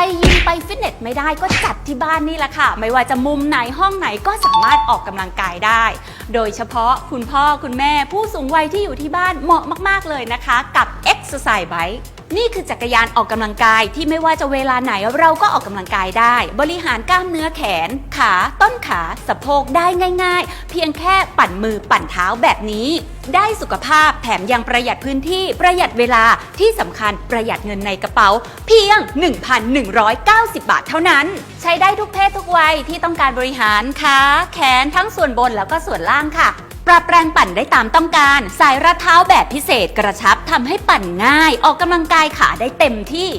ไปยิมไปฟิตเนสไม่ได้ก็จัดที่บ้านนี่แหละค่ะ ไม่ว่าจะมุมไหนห้องไหนก็สามารถออกกำลังกายได้ โดยเฉพาะคุณพ่อคุณแม่ผู้สูงวัยที่อยู่ที่บ้านเหมาะมาก ๆ เลยนะคะ กับ Exercise Bike นี่คือจักรยานออกกำลังกายที่ไม่ว่าจะเวลาไหนเราก็ออกกำลังกายได้ บริหารกล้ามเนื้อแขน ขาต้นขาสะโพกได้ง่าย ๆ เพียงแค่ปั่นมือปั่นเท้าแบบนี้ ได้สุขภาพแถมยังประหยัดพื้นที่ประหยัดเวลาที่สำคัญประหยัดเงินในกระเป๋า เพียง 1,190 บาทเท่านั้น ใช้ได้ทุกเพศทุกวัยที่ต้องการบริหารขาแขนทั้งส่วนบนแล้วก็ส่วนล่างค่ะ ปรับแรงปั่นได้ตามต้องการ สายรัดเท้าแบบพิเศษกระชับทำให้ปั่นง่าย ออกกำลังกายขาได้เต็มที่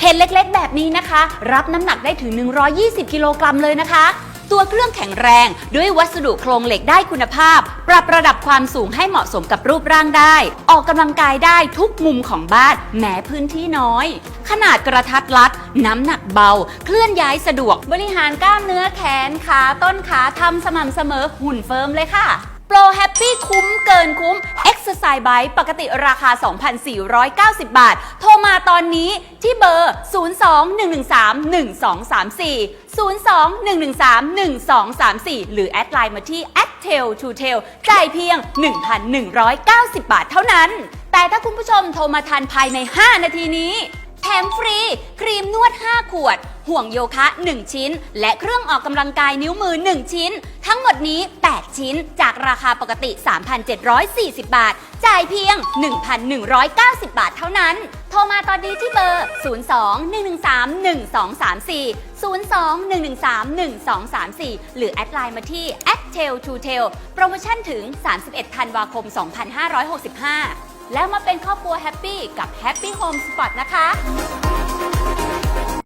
เห็นเล็กๆ แบบนี้นะคะ รับน้ำหนักได้ถึง 120 กิโลกรัมเลยนะคะ ตัวเครื่องแข็งแรงด้วยวัสดุโครงเหล็กได้คุณภาพ ปรับระดับความสูงให้เหมาะสมกับรูปร่างได้ ออกกำลังกายได้ทุกมุมของบ้านแม้พื้นที่น้อย ขนาดกระทัดรัด น้ำหนักเบา เคลื่อนย้ายสะดวก บริหารกล้ามเนื้อแขนขาต้นขาทำสม่ำเสมอหุ่นเฟิร์มเลยค่ะ โปรแฮปปี้คุ้มเกินคุ้ม Exercise Bike ปกติราคา 2,490 บาท โทรมาตอนนี้ที่เบอร์ 02-113-1234 02-113-1234 หรือแอดไลน์มาที่ a d t a i l to t a i l จ่ายเพียง 1,190 บาทเท่านั้น แต่ถ้าคุณผู้ชมโทรมาทันภายใน 5 นาทีนี้ ถมฟรี ครีมนวด 5 ขวด ห่วงโยคะ 1 ชิ้น และเครื่องออกกำลังกายนิ้วมือ 1 ชิ้น ทั้งหมดนี้ 8 ชิ้น จากราคาปกติ 3,740 บาท จ่ายเพียง 1,190 บาทเท่านั้น โทรมาตอนนี้ที่เบอร์ 02-113-1234 02-113-1234 หรือแอดไลน์มาที่ a d t a i l to t a i l โปรโมชั่นถึง 31 ธันวาคม 2565 แล้วมาเป็นครอบครัวแฮปปี้กับ Happy Home Spot นะคะ